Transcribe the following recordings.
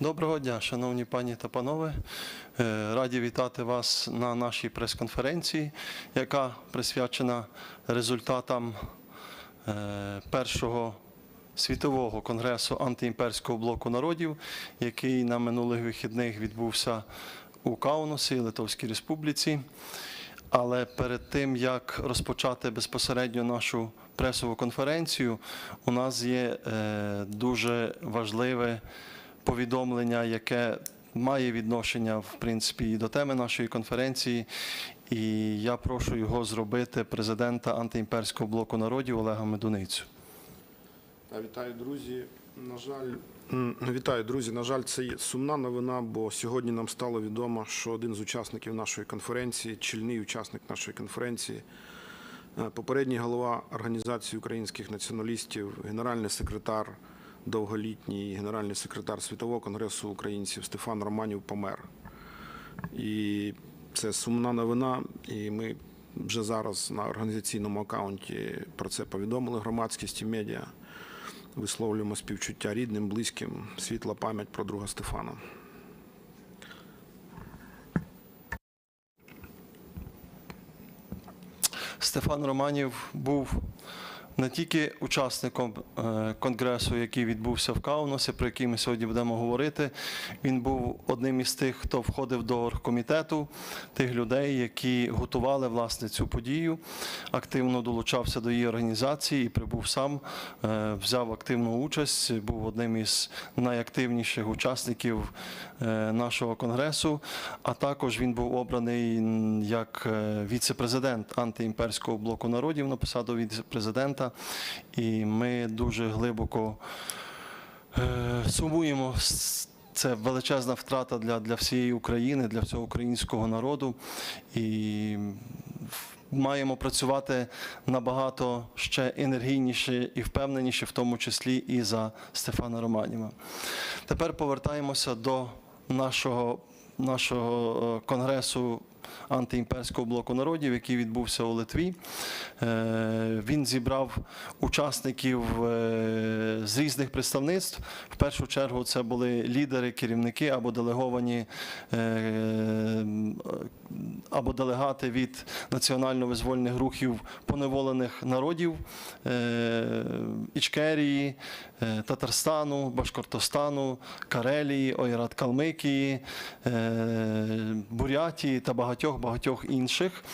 Доброго дня, шановні пані та панове. Е, Раді вітати вас на нашій прес-конференції, яка присвячена результатам е, першого світового конгресу антиімперського блоку народів, який на минулих вихідних відбувся у Каунусі, Литовській Республіці. Але перед тим як розпочати безпосередньо нашу пресову конференцію, у нас є е, дуже важливе повідомлення, яке має відношення в принципі і до теми нашої конференції. І я прошу його зробити президента антиімперського блоку народів Олега Медуницю. Та, Вітаю, друзі. На жаль, вітаю, друзі. На жаль, це є сумна новина, бо сьогодні нам стало відомо, що один з учасників нашої конференції, чільний учасник нашої конференції, е, попередній голова Організації українських націоналістів, генеральний секретар, довголітній генеральний секретар Світового конгресу українців Стефан Романів помер. І це сумна новина, і ми вже зараз на організаційному акаунті про це повідомили громадськість і медіа. Висловлюємо співчуття рідним, близьким, світла пам'ять про друга Стефана. Стефан Романів був не тільки учасником е, конгресу, який відбувся в Каунасі, про який ми сьогодні будемо говорити. Він був одним із тих, хто входив до оргкомітету, тих людей, які готували власне цю подію, активно долучався до її організації і прибув сам, е, взяв активну участь, був одним із найактивніших учасників е, нашого конгресу. А також він був обраний як віце-президент антиімперського блоку народів на посаду віце-президента. І ми дуже глибоко е, сумуємо. Це величезна втрата для, для всієї України, для всього українського народу. І маємо працювати набагато ще енергійніше і впевненіше, в тому числі і за Стефана Романіва. Тепер повертаємося до нашого, нашого е, конгресу антиімперського блоку народів, який відбувся у Литві. Е, Він зібрав учасників е, з різних представництв. В першу чергу це були лідери, керівники або делеговані е, або делегати від національно-визвольних рухів поневолених народів Ічкерії, Татарстану, Башкортостану, Карелії, Ойрат Калмикії, Бурятії та багатьох багатьох інших.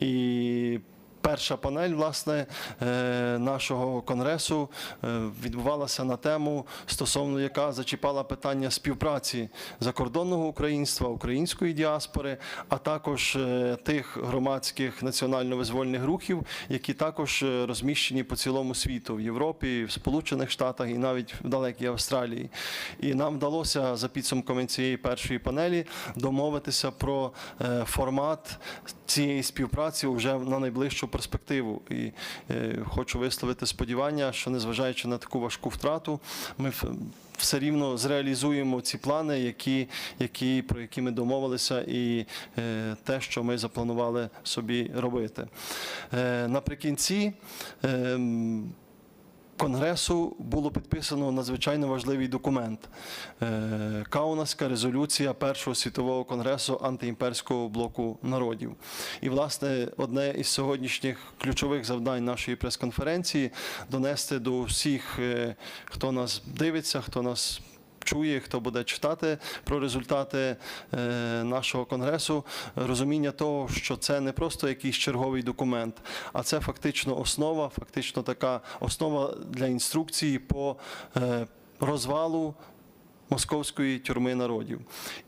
І Перша панель власне е, нашого конгресу е, відбувалася на тему, стосовно яка зачіпала питання співпраці закордонного українства, української діаспори, а також е, тих громадських національно-визвольних рухів, які також розміщені по цілому світу в Європі, в Сполучених Штатах і навіть в далекій Австралії. І нам вдалося за підсумками цієї першої панелі домовитися про формат цієї співпраці вже на найближчу перспективу. І е, хочу висловити сподівання, що незважаючи на таку важку втрату, ми все рівно зреалізуємо ці плани, які, які, про які ми домовилися, і е, те, що ми запланували собі робити. Е, наприкінці. Е, Конгресу було підписано надзвичайно важливий документ Е, Каунаська резолюція Першого світового конгресу антиімперського блоку народів. І, власне, одне із сьогоднішніх ключових завдань нашої прес-конференції донести до всіх, е, хто нас дивиться, хто нас чує, хто буде читати про результати е, нашого конгресу, розуміння того, що це не просто якийсь черговий документ, а це фактично основа, фактично така основа для інструкції по е, розвалу московської тюрми народів.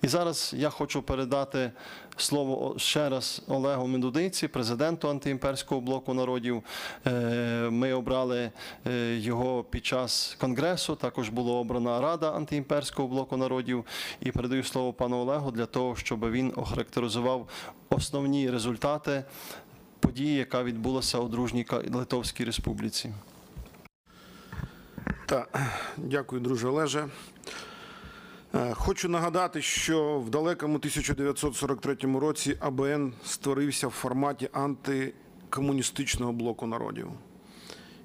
І зараз я хочу передати слово ще раз Олегу Медудиці, президенту антиімперського блоку народів. Е, Ми обрали е, його під час конгресу. Також була обрана Рада антиімперського блоку народів. І передаю слово пану Олегу для того, щоб він охарактеризував основні результати події, яка відбулася у дружній Литовській Республіці. Та, дякую, друже Олеже. Е, Хочу нагадати, що в далекому 1943 році АБН створився в форматі антикомуністичного блоку народів.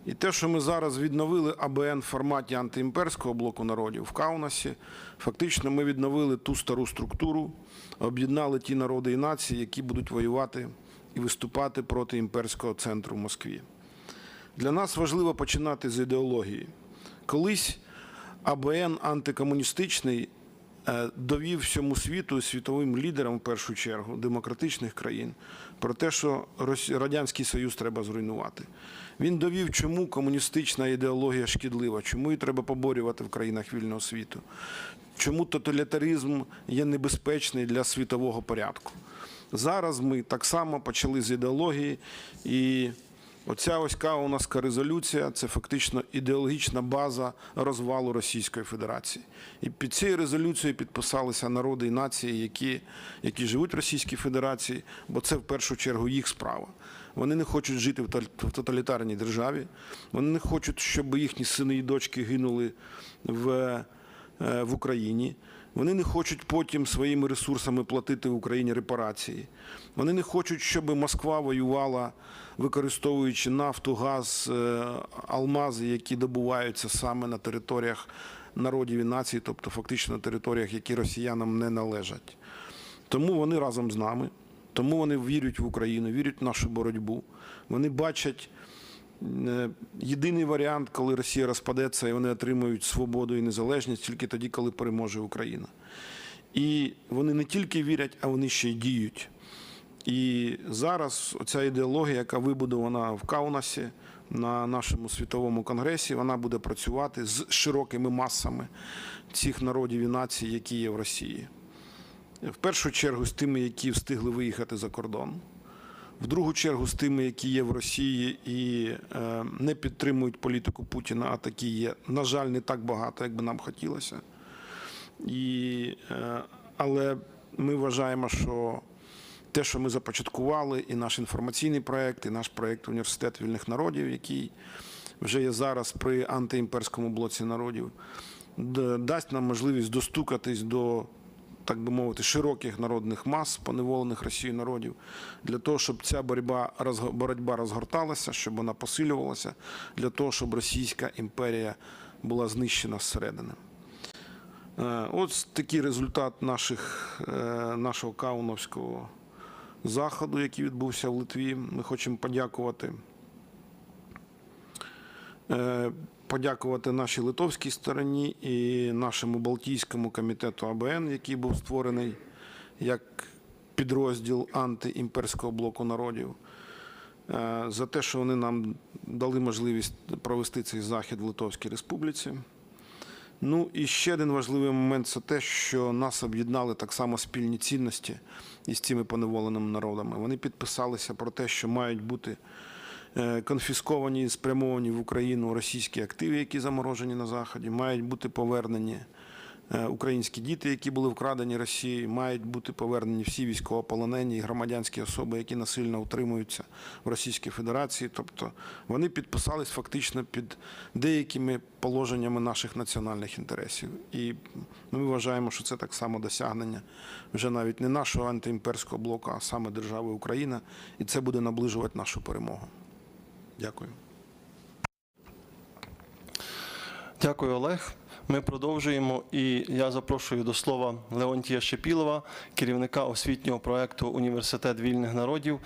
І те, що ми зараз відновили АБН в форматі антиімперського блоку народів в Каунасі, фактично ми відновили ту стару структуру, об'єднали ті народи і нації, які будуть воювати і виступати проти імперського центру в Москві. Для нас важливо починати з ідеології. Колись АБН антикомуністичний довів всьому світу світовим лідерам, в першу чергу, демократичних країн, про те, що Радянський Союз треба зруйнувати. Він довів, чому комуністична ідеологія шкідлива, чому її треба поборювати в країнах вільного світу, чому тоталітаризм є небезпечний для світового порядку. Зараз ми так само почали з ідеології, і оця ось каунаска резолюція це фактично ідеологічна база розвалу Російської Федерації. І під цією резолюцією підписалися народи і нації, які, які живуть в Російській Федерації, бо це в першу чергу їх справа. Вони не хочуть жити в тоталітарній державі. Вони не хочуть, щоб їхні сини і дочки гинули в, е, в Україні. Вони не хочуть потім своїми ресурсами платити Україні репарації. Вони не хочуть, щоб Москва воювала, використовуючи нафту, газ, е, алмази, які добуваються саме на територіях народів і націй, тобто фактично на територіях, які росіянам не належать. Тому вони разом з нами, тому вони вірять в Україну, вірять в нашу боротьбу. Вони бачать єдиний варіант, коли Росія розпадеться і вони отримують свободу і незалежність тільки тоді, коли переможе Україна. І вони не тільки вірять, а вони ще й діють. І зараз оця ідеологія, яка вибудована в Каунасі на нашому світовому конгресі, вона буде працювати з широкими масами цих народів і націй, які є в Росії. В першу чергу з тими, які встигли виїхати за кордон, в другу чергу з тими, які є в Росії і е, не підтримують політику Путіна, а такі є, на жаль, не так багато, як би нам хотілося. І, е, але ми вважаємо, що те, що ми започаткували, і наш інформаційний проект, і наш проект Університет вільних народів, який вже є зараз при антиімперському блоці народів, дасть нам можливість достукатись до, так би мовити, широких народних мас, поневолених Росією народів, для того, щоб ця боротьба, боротьба розгорталася, щоб вона посилювалася, для того, щоб Російська імперія була знищена зсередини. Е, Ось такий результат наших, е, нашого кауновського заходу, який відбувся в Литві. Ми хочемо подякувати. Подякувати нашій литовській стороні і нашому Балтійському комітету АБН, який був створений як підрозділ антиімперського блоку народів, е, за те, що вони нам дали можливість провести цей захід в Литовській Республіці. Ну і ще один важливий момент це те, що нас об'єднали так само спільні цінності із цими поневоленими народами. Вони підписалися про те, що мають бути конфісковані і спрямовані в Україну російські активи, які заморожені на Заході, мають бути повернені е, українські діти, які були вкрадені Росією, мають бути повернені всі військовополонені і громадянські особи, які насильно утримуються в Російській Федерації. Тобто вони підписались фактично під деякими положеннями наших національних інтересів. І ми вважаємо, що це так само досягнення вже навіть не нашого антиімперського блоку, а саме держави Україна, і це буде наближувати нашу перемогу. Дякую. Дякую, Олег. Ми продовжуємо, і я запрошую до слова Леонтія Шепілова, керівника освітнього проекту Університет вільних народів,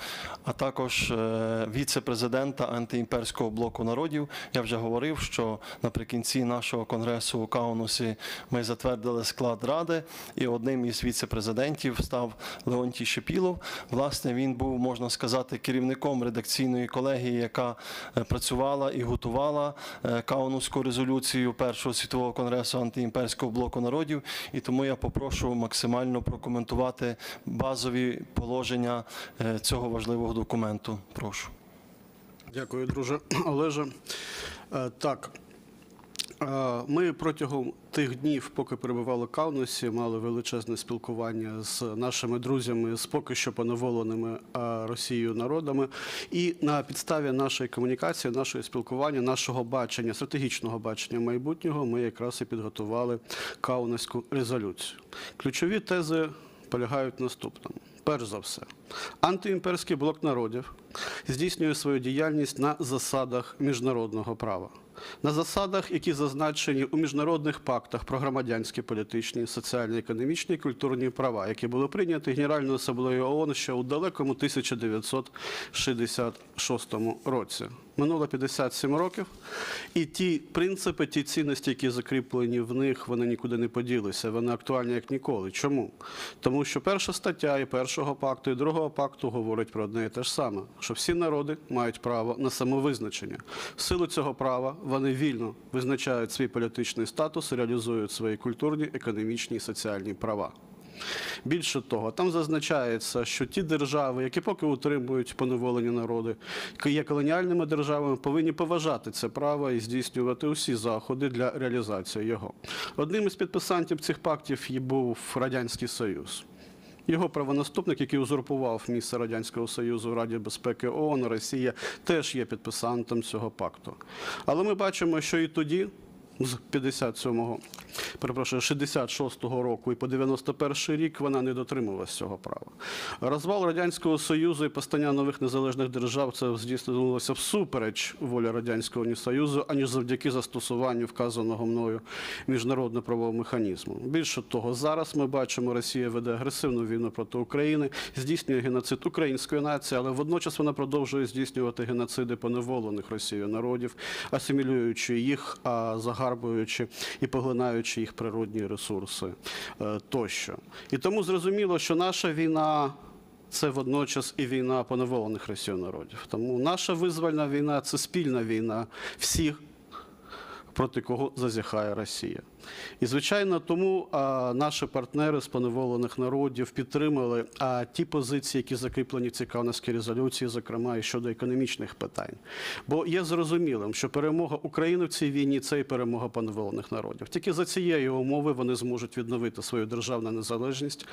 а також е, віце-президента антиімперського блоку народів. Я вже говорив, що наприкінці нашого конгресу у Каунусі ми затвердили склад ради, і одним із віце-президентів став Леонтій Шепілов. Власне, він був, можна сказати, керівником редакційної колегії, яка е, працювала і готувала е, Каунуську резолюцію Першого світового конгресу антиімперського блоку народів. І тому я попрошу максимально прокоментувати базові положення е, цього важливого документу. Прошу. Дякую, друже Олеже. Е, Так. Ми протягом тих днів, поки перебували в Каунасі, мали величезне спілкування з нашими друзями з поки що поневоленими Росією народами. І на підставі нашої комунікації, нашого спілкування, нашого бачення, стратегічного бачення майбутнього, ми якраз і підготували Каунаську резолюцію. Ключові тези полягають наступному. Перш за все, антиімперський блок народів здійснює свою діяльність на засадах міжнародного права. На засадах, які зазначені у міжнародних пактах про громадянські, політичні, соціальні, економічні і культурні права, які були прийняті Генеральною асамблеєю ООН ще у далекому 1966 році. Минуло 57 років, і ті принципи, ті цінності, які закріплені в них, вони нікуди не поділися. Вони актуальні як ніколи. Чому? Тому що перша стаття і першого пакту, і другого пакту говорить про одне і те ж саме: що всі народи мають право на самовизначення. В силу цього права вони вільно визначають свій політичний статус, реалізують свої культурні, економічні і соціальні права. Більше того, там зазначається, що ті держави, які поки утримують поневолені народи, є колоніальними державами, повинні поважати це право і здійснювати усі заходи для реалізації його. Одним із підписантів цих пактів був Радянський Союз. Його правонаступник, який узурпував місце Радянського Союзу в Раді безпеки ООН, Росія, теж є підписантом цього пакту. Але ми бачимо, що і тоді, з 57-го, перепрошую, 66-го року і по 91-й рік вона не дотримувалася цього права. Розвал Радянського Союзу і постання нових незалежних держав це здійснилося всупереч волі Радянського Союзу, аніж завдяки застосуванню вказаного мною міжнародно-правового механізму. Більше того, зараз ми бачимо, Росія веде агресивну війну проти України, здійснює геноцид української нації, але водночас вона продовжує здійснювати геноциди поневолених Росією народів, асимілюючи їх, а загарбуючи і поглинаючи їх природні ресурси е, тощо. І тому зрозуміло, що наша війна. Це водночас і війна поневолених Росією народів. Тому наша визвольна війна це спільна війна всіх проти кого зазіхає Росія. І, звичайно, тому наші партнери з поневолених народів підтримали ті позиції, які закріплені в цікавності резолюції, зокрема і щодо економічних питань. Бо є зрозумілим, що перемога України в цій війні це і перемога поневолених народів. Тільки за цієї умови вони зможуть відновити свою державну незалежність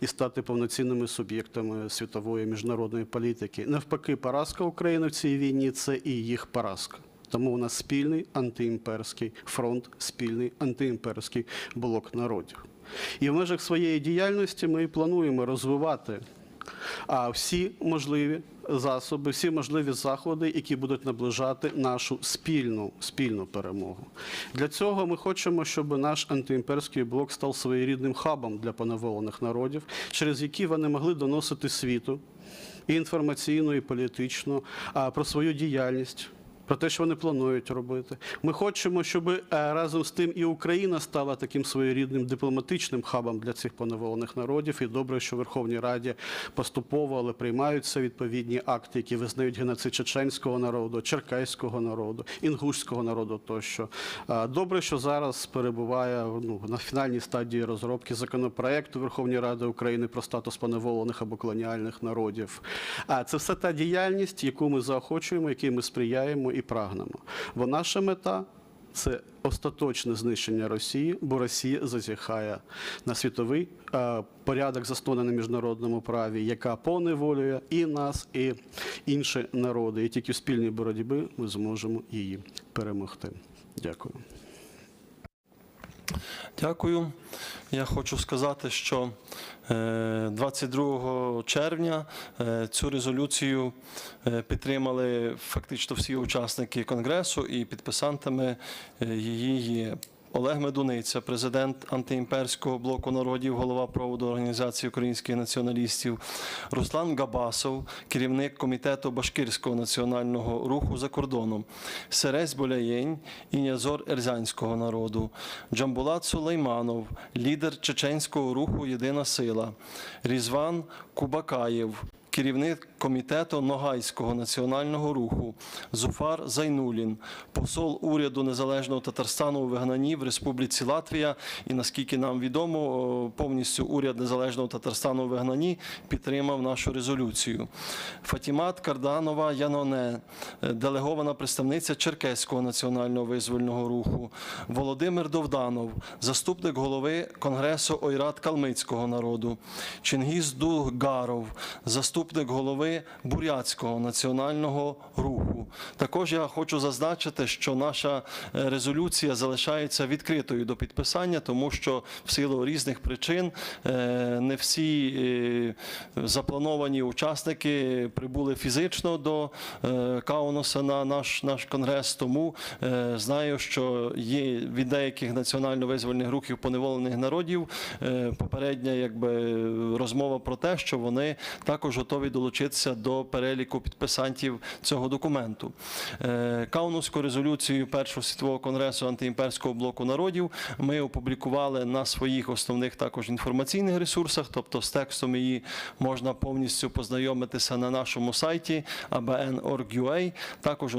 і стати повноцінними суб'єктами світової міжнародної політики. Навпаки, поразка України в цій війні це і їх поразка. Тому у нас спільний антиімперський фронт, спільний антиімперський блок народів. І в межах своєї діяльності ми плануємо розвивати всі можливі засоби, всі можливі заходи, які будуть наближати нашу спільну, спільну перемогу. Для цього ми хочемо, щоб наш антиімперський блок став своєрідним хабом для поневолених народів, через які вони могли доносити світу і інформаційно, і політично про свою діяльність. Про те, що вони планують робити. Ми хочемо, щоб е, разом з тим і Україна стала таким своєрідним дипломатичним хабом для цих поневолених народів. І добре, що Верховній Раді поступово, але приймаються відповідні акти, які визнають геноцид чеченського народу, черкеського народу, інгушського народу тощо. Е, Добре, що зараз перебуває ну, на фінальній стадії розробки законопроекту Верховної Ради України про статус поневолених або колоніальних народів. А це все та діяльність, яку ми заохочуємо, якій ми сприяємо і прагнемо. Бо наша мета це остаточне знищення Росії, бо Росія зазіхає на світовий е, порядок, заснований на міжнародному праві, яка поневолює і нас, і інші народи. І тільки в спільній боротьбі ми зможемо її перемогти. Дякую. Дякую. Я хочу сказати, що е, 22 червня е, цю резолюцію е, підтримали фактично всі учасники конгресу, і підписантами е, її є Олег Медуниця, президент антиімперського блоку народів, голова проводу організації українських націоналістів, Руслан Габасов, керівник комітету Башкирського національного руху за кордоном, Сересь Боляєнь і Нязор Ерзянського народу, Джамбулат Сулейманов, лідер чеченського руху Єдина сила, Різван Кубакаєв. Керівник комітету Ногайського національного руху Зуфар Зайнулін, посол уряду Незалежного Татарстану у вигнанні в Республіці Латвія. І наскільки нам відомо, повністю уряд Незалежного Татарстану у вигнанні підтримав нашу резолюцію. Фатімат Карданова Яноне, е, делегована представниця Черкеського національного визвольного руху, Володимир Довданов, заступник голови Конгресу Ойрат Калмицького народу, Чингіз Дугаров, заступник голови голови Бурятського національного руху. Також я хочу зазначити, що наша е, резолюція залишається відкритою до підписання, тому що в силу різних причин е, не всі е, заплановані учасники прибули фізично до Кауноса на наш, наш конгрес. Тому знаю, що є від деяких національно-визвольних рухів поневолених народів попередня якби, розмова про те, що вони також готові долучитися до переліку підписантів цього документу. Е, Каунуську резолюцію Першого світового конгресу антиімперського блоку народів ми опублікували на своїх основних також інформаційних ресурсах, тобто з текстом її можна повністю познайомитися на нашому сайті abn.org.ua, також у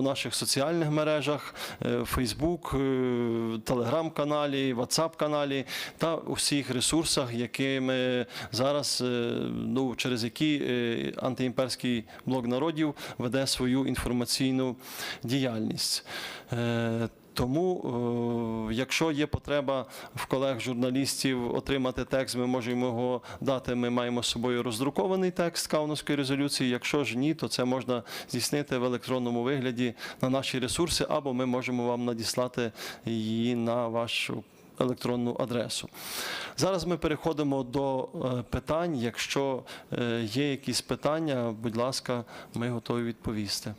у наших соціальних мережах, е, Facebook, е, Телеграм-каналі, WhatsApp-каналі та у всіх ресурсах, якими зараз, е, ну, через які е, антиімперський блок народів веде свою інформаційну діяльність. Е, Тому, е, якщо є потреба в колег-журналістів отримати текст, ми можемо його дати. Ми маємо з собою роздрукований текст Кауновської резолюції. Якщо ж ні, то це можна здійснити в електронному вигляді на наші ресурси, або ми можемо вам надіслати її на вашу електронну адресу. Зараз ми переходимо до е, питань. Якщо е, є якісь питання, будь ласка, ми готові відповісти.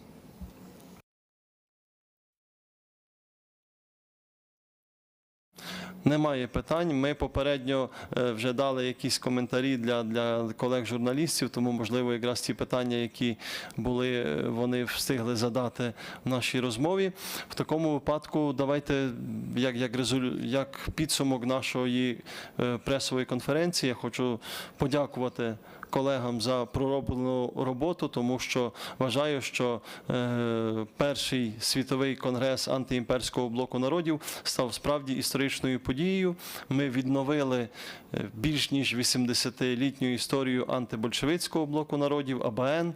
Немає питань. Ми попередньо е, вже дали якісь коментарі для, для колег-журналістів, тому можливо якраз ті питання, які були, е, вони встигли задати в нашій розмові. В такому випадку давайте як, як, резолю... як підсумок нашої е, пресової конференції. Я хочу подякувати колегам за пророблену роботу, тому що вважаю, що е, перший світовий конгрес антиімперського блоку народів став справді історичною подією. Ми відновили е, більш ніж 80-літню історію антибольшевицького блоку народів АБН.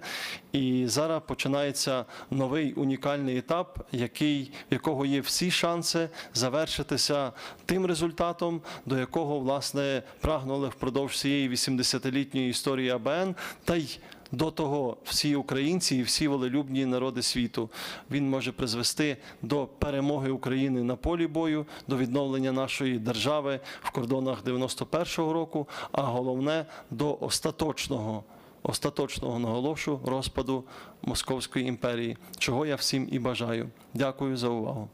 І зараз починається новий унікальний етап, який, якого є всі шанси завершитися тим результатом, до якого власне прагнули впродовж всієї 80-літньої історії АБН, та й до того всі українці і всі волелюбні народи світу. Він може призвести до перемоги України на полі бою, до відновлення нашої держави в кордонах 91-го року, а головне до остаточного. Остаточного наголошу розпаду Московської імперії, чого я всім і бажаю. Дякую за увагу.